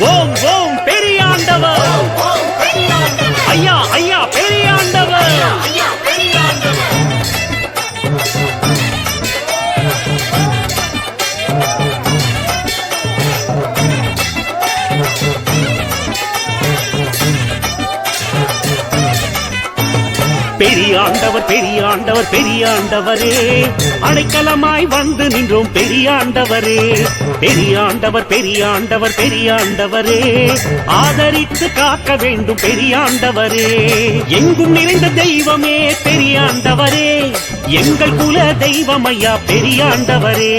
ஓம் ஓம் பெரியாண்டவர். ஐயா ஐயா பெரியாண்டவர். பெரியாண்டவர் பெரியாண்டவர் பெரியாண்டவர் பெரியாண்டவரே அடைக்கலமாய் வந்து நின்றோம் பெரியாண்டவரே பெரியாண்டவர் பெரியாண்டவர் பெரியாண்டவரே ஆதரித்து காக்க வேண்டும் பெரியாண்டவரே எங்கும் நிறைந்த தெய்வமே பெரியாண்டவரே எங்கள் குல தெய்வம் ஐயா பெரியாண்டவரே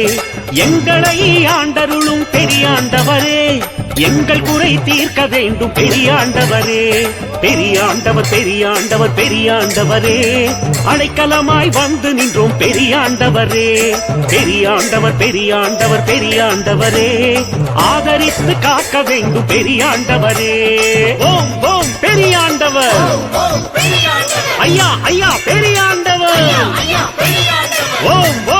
எங்களை ஆண்டருளும் பெரியாண்டவரே. எங்கள் குறை தீர்க்க வேண்டும் பெரியாண்டவரே. பெரியாண்டவர் பெரியாண்டவர் பெரியாண்டவரே. அடைக்கலமாய் வந்து நின்றோம் பெரியாண்டவரே. பெரியாண்டவர் பெரியாண்டவர் பெரியாண்டவரே. ஆதரித்து காக்க வேண்டும் பெரியாண்டவரே. ஓம் ஓம் பெரியாண்டவர். ஐயா ஐயா பெரியாண்டவர். ஓம் ஓம்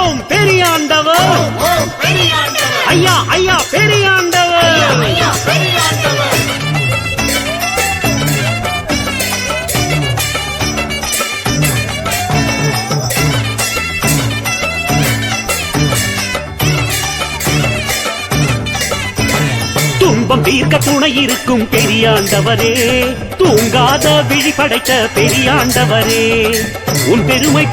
ஐயா பெரியாண்டவர். துன்பம் தீர்க்க துணை இருக்கும் பெரியாண்டவரே. தூங்காத விழி படைத்த பெரியாண்டவரே. உன் பெருமை